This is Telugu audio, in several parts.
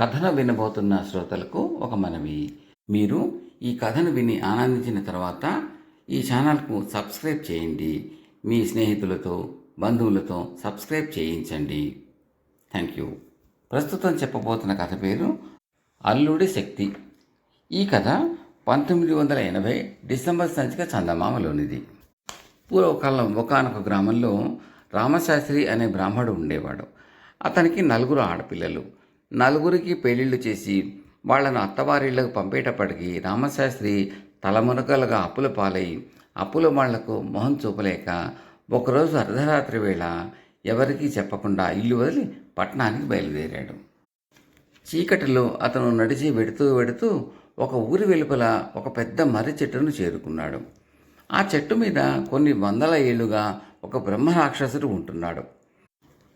కథను వినబోతున్న శ్రోతలకు ఒక మనవి. మీరు ఈ కథను విని ఆనందించిన తర్వాత ఈ ఛానల్కు సబ్స్క్రైబ్ చేయండి. మీ స్నేహితులతో బంధువులతో సబ్స్క్రైబ్ చేయించండి. Thank you. ప్రస్తుతం చెప్పబోతున్న కథ పేరు అల్లుడి శక్తి. ఈ కథ పంతొమ్మిది వందల ఎనభై డిసెంబర్ సంచిక చందమామలోనిది. పూర్వకాలం ఒకనొక గ్రామంలో రామశాస్త్రి అనే బ్రాహ్మడు ఉండేవాడు. అతనికి నలుగురు ఆడపిల్లలు. నలుగురికి పెళ్ళిళ్ళు చేసి వాళ్ళను అత్తవారిళ్ళకు పంపేటప్పటికి రామశాస్త్రి తలమునకలుగా అప్పుల పాలై అప్పుల వాళ్ళకు మొహం చూపలేక ఒకరోజు అర్ధరాత్రి వేళ ఎవరికీ చెప్పకుండా ఇల్లు వదిలి పట్టణానికి బయలుదేరాడు. చీకటిలో అతను నడిచి వెడుతూ వెడుతూ ఒక ఊరి వెలుపల ఒక పెద్ద మర్రి చెట్టును చేరుకున్నాడు. ఆ చెట్టు మీద కొన్ని వందల ఏళ్ళుగా ఒక బ్రహ్మ రాక్షసుడు ఉంటున్నాడు.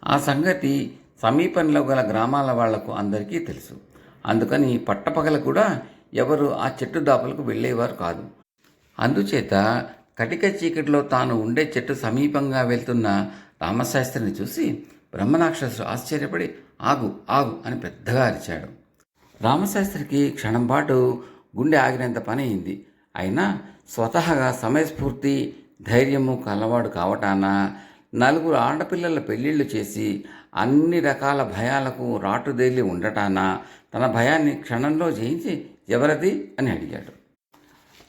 ఆ సంగతి సమీపంలో గల గ్రామాల వాళ్ళకు అందరికీ తెలుసు. అందుకని పట్టపగల కూడా ఎవరు ఆ చెట్టు దాపలకు వెళ్ళేవారు కాదు. అందుచేత కటిక చీకటిలో తాను ఉండే చెట్టు సమీపంగా వెళ్తున్న రామశాస్త్రిని చూసి బ్రహ్మరాక్షసుడు ఆశ్చర్యపడి ఆగు ఆగు అని పెద్దగా అరిచాడు. రామశాస్త్రికి క్షణం పాటు గుండె ఆగినంత పని అయింది అయినా స్వతహాగా సమయస్ఫూర్తి ధైర్యము కలవాడు కావటాన నలుగురు ఆడపిల్లల పెళ్ళిళ్ళు చేసి అన్ని రకాల భయాలకు రాటుదేలి ఉండటాన తన భయాన్ని క్షణంలో జయించి ఎవరది అని అడిగాడు.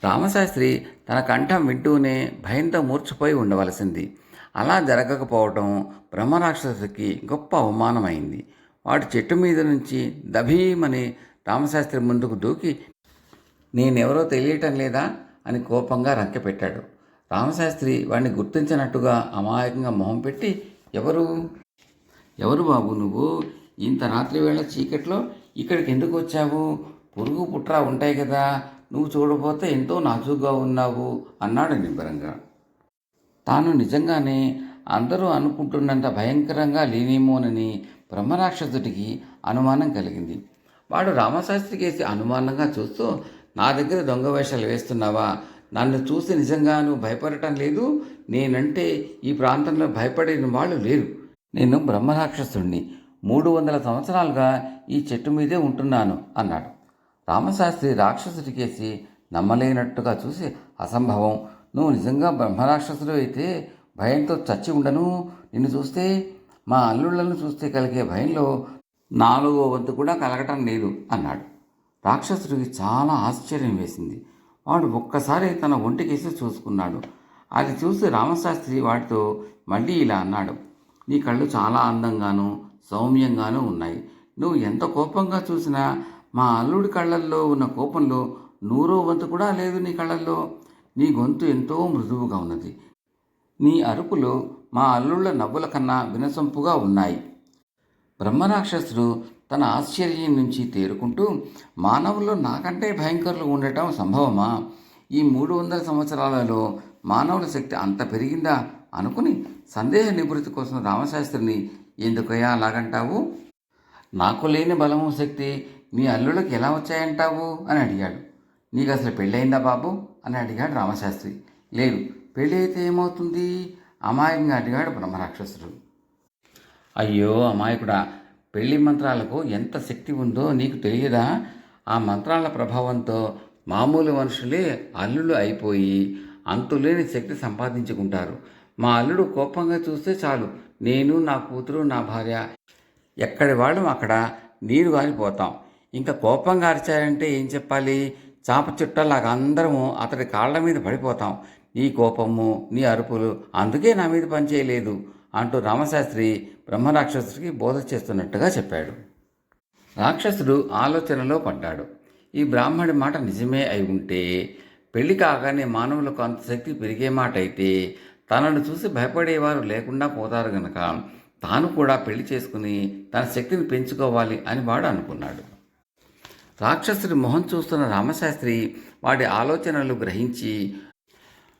రామశాస్త్రి తన కంఠం వింటూనే భయంతో మూర్చిపోయి ఉండవలసింది. అలా జరగకపోవటం బ్రహ్మరాక్షసుకి గొప్ప అవమానమైంది. వాడు చెట్టు మీద నుంచి దభీమని రామశాస్త్రి ముందుకు దూకి నేనెవరో తెలియటం లేదా? అని కోపంగా రంకెపెట్టాడు రామశాస్త్రి వాడిని గుర్తించినట్టుగా అమాయకంగా మొహం పెట్టి ఎవరు? ఎవరు బాబు నువ్వు? ఇంత రాత్రి వేళ చీకట్లో ఇక్కడికి ఎందుకు వచ్చావు? పురుగు పుట్రా ఉంటాయి కదా. నువ్వు చూడబోతే ఎంతో నాజుగ్గా ఉన్నావు అన్నాడు నిబ్బరంగా. తాను నిజంగానే అందరూ అనుకుంటున్నంత భయంకరంగా లేనేమోనని బ్రహ్మరాక్షసుడికి అనుమానం కలిగింది. వాడు రామశాస్త్రికేసి అనుమానంగా చూస్తూ నా దగ్గర దొంగ వేషాలు వేస్తున్నావా? నన్ను చూసి నిజంగా నువ్వు భయపడటం లేదు. నేనంటే ఈ ప్రాంతంలో భయపడిన వాళ్ళు లేరు. నేను బ్రహ్మరాక్షసుడిని మూడు వందల సంవత్సరాలుగా ఈ చెట్టు మీదే ఉంటున్నాను అన్నాడు. రామశాస్త్రి రాక్షసుడికేసి నమ్మలేనట్టుగా చూసి అసంభవం. నువ్వు నిజంగా బ్రహ్మరాక్షసుడు అయితే భయంతో చచ్చి ఉండను. నిన్ను చూస్తే మా అల్లుళ్ళను చూస్తే కలిగే భయంలో నాలుగో వంతు కూడా కలగటం లేదు అన్నాడు. రాక్షసుడికి చాలా ఆశ్చర్యం వేసింది. వాడు ఒక్కసారి తన ఒంటికేసి చూసుకున్నాడు. అది చూసి రామశాస్త్రి వాడితో మళ్ళీ ఇలా అన్నాడు. నీ కళ్ళు చాలా అందంగాను సౌమ్యంగాను ఉన్నాయి. నువ్వు ఎంత కోపంగా చూసినా మా అల్లుడి కళ్ళల్లో ఉన్న కోపంలో నూరో వంతు కూడా లేదు నీ కళ్ళల్లో. నీ గొంతు ఎంతో మృదువుగా ఉన్నది. నీ అరుపులు మా అల్లుళ్ళ నవ్వుల కన్నా వినసొంపుగా ఉన్నాయి. బ్రహ్మరాక్షసుడు తన ఆశ్చర్యం నుంచి తేరుకుంటూ మానవుల్లో నాకంటే భయంకరులు ఉండటం సంభవమా? ఈ మూడు వందల సంవత్సరాలలో మానవుల శక్తి అంత పెరిగిందా? అనుకుని సందేహ నివృత్తి కోసం రామశాస్త్రిని ఎందుకయ్యా అలాగంటావు? నాకు లేని బలము శక్తి నీ అల్లుళ్ళకి ఎలా వచ్చాయంటావు? అని అడిగాడు. నీకు అసలు పెళ్ళయిందా బాబు? అని అడిగాడు రామశాస్త్రి. లేదు. పెళ్ళి అయితే ఏమవుతుంది? అమాయకంగా అడిగాడు బ్రహ్మరాక్షసుడు. అయ్యో అమాయకుడా పెళ్ళి మంత్రాలకు ఎంత శక్తి ఉందో నీకు తెలియదా? ఆ మంత్రాల ప్రభావంతో మామూలు మనుషులే అల్లులు అయిపోయి అంతులేని శక్తి సంపాదించుకుంటారు. మా అల్లుడు కోపంగా చూస్తే చాలు. నేను నా కూతురు నా భార్య ఎక్కడి వాళ్ళం అక్కడ నీరు గారిపోతాం ఇంకా కోపంగా అరిచారంటే ఏం చెప్పాలి? చాప చుట్టలాగా అందరము అతడి కాళ్ళ మీద పడిపోతాం. నీ కోపము నీ అరుపులు అందుకే నా మీద పనిచేయలేదు అంటూ రామశాస్త్రి బ్రహ్మరాక్షసుడికి బోధ చేస్తున్నట్టుగా చెప్పాడు. రాక్షసుడు ఆలోచనలో పడ్డాడు. ఈ బ్రాహ్మడి మాట నిజమే అయి ఉంటే పెళ్ళి కాగానే మానవులకు అంత శక్తి పెరిగే మాట అయితే తనను చూసి భయపడేవారు లేకుండా పోతారు గనక తాను కూడా పెళ్ళి చేసుకుని తన శక్తిని పెంచుకోవాలి అని వాడు అనుకున్నాడు. రాక్షసుడి మొహం చూస్తున్న రామశాస్త్రి వాడి ఆలోచనలు గ్రహించి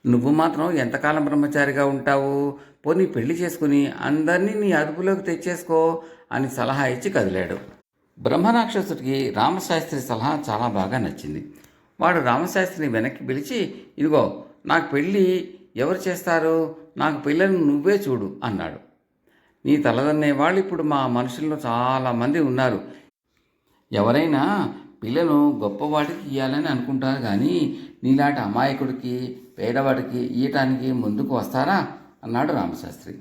నువ్వు మాత్రం ఎంతకాలం బ్రహ్మచారిగా ఉంటావు? పోనీ పెళ్ళి చేసుకుని అందరినీ నీ అదుపులోకి తెచ్చేసుకో అని సలహా ఇచ్చి కదిలాడు. బ్రహ్మరాక్షసుడికి రామశాస్త్రి సలహా చాలా బాగా నచ్చింది. వాడు రామశాస్త్రిని వెనక్కి పిలిచి ఇదిగో నాకు పెళ్ళి ఎవరు చేస్తారు? నాకు పిల్లను నువ్వే చూడు అన్నాడు. నీ తలదన్నే వాళ్ళు ఇప్పుడు మా మనుషుల్లో చాలామంది ఉన్నారు. ఎవరైనా పిల్లను గొప్పవాడికి ఇవ్వాలని అనుకుంటారు కానీ నీలాంటి అమాయకుడికి పేదవాడికి ఈయటానికి ముందుకు వస్తారా? అన్నాడు రామశాస్త్రి.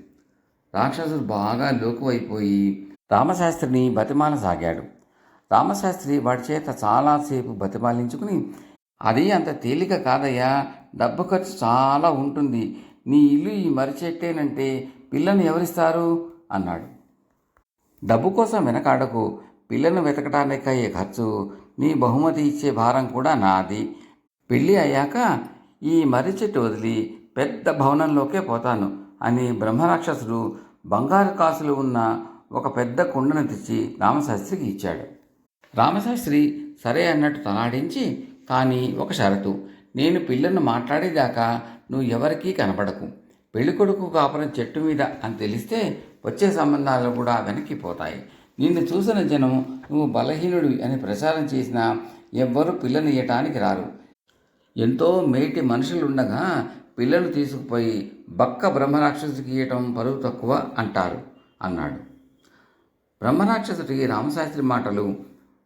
రాక్షసుడు బాగా లోకువైపోయి రామశాస్త్రిని బతిమాలసాగాడు. రామశాస్త్రి వాడి చేత చాలాసేపు బతిమాలించుకుని అది అంత తేలిక కాదయ్యా డబ్బు ఖర్చు చాలా ఉంటుంది. నీ ఇల్లు ఈ మరిచెట్టేనంటే పిల్లను ఎవరిస్తారు? అన్నాడు. డబ్బు కోసం వెనకాడకు. పిల్లను వెతకడానికయ్యే ఖర్చు నీ బహుమతి ఇచ్చే భారం కూడా నాది. పెళ్ళి అయ్యాక ఈ మర్రి చెట్టు వదిలి పెద్ద భవనంలోకే పోతాను అని బ్రహ్మరాక్షసుడు బంగారు కాసులు ఉన్న ఒక పెద్ద కుండను తెచ్చి రామశాస్త్రికి ఇచ్చాడు. రామశాస్త్రి సరే అన్నట్టు తలాడించి కానీ ఒక షరతు. నేను పిల్లను మాట్లాడేదాకా నువ్వు ఎవరికీ కనపడకు. పెళ్ళికొడుకు కాపురం చెట్టు మీద అని తెలిస్తే వచ్చే సంబంధాలు కూడా వెనక్కిపోతాయి నిన్ను చూసిన జనం నువ్వు బలహీనుడివి అని ప్రచారం చేసినా ఎవ్వరూ పిల్లని ఇయ్యటానికి రారు. ఎంతో మేటి మనుషులుండగా పిల్లలు తీసుకుపోయి బక్క బ్రహ్మరాక్షసు ఇవ్వటం పరువు తక్కువ అంటారు అన్నాడు. బ్రహ్మరాక్షసుడికి రామశాస్త్రి మాటలు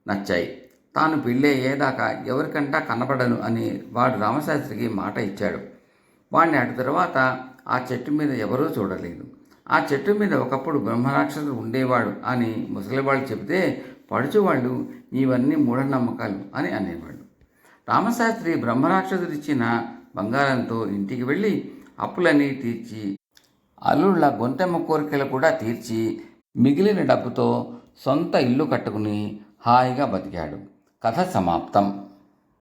నచ్చాయి. తాను పెళ్ళే ఏదాకా ఎవరికంటా కనపడను అని వాడు రామశాస్త్రికి మాట ఇచ్చాడు. వాడిని అటు తర్వాత ఆ చెట్టు మీద ఎవరూ చూడలేదు. ఆ చెట్టు మీద ఒకప్పుడు బ్రహ్మరాక్షసుడు ఉండేవాడు అని ముసలివాళ్ళు చెబితే పడుచువాళ్ళు ఇవన్నీ మూఢనమ్మకాలు అని అనేవాడు. రామశాస్త్రి బ్రహ్మరాక్షసుడిచ్చిన బంగారంతో ఇంటికి వెళ్ళి అప్పులన్నీ తీర్చి అల్లుళ్ళ గొంతెమ్మ కోరికలు కూడా తీర్చి మిగిలిన డబ్బుతో సొంత ఇల్లు కట్టుకుని హాయిగా బతికాడు. కథ సమాప్తం.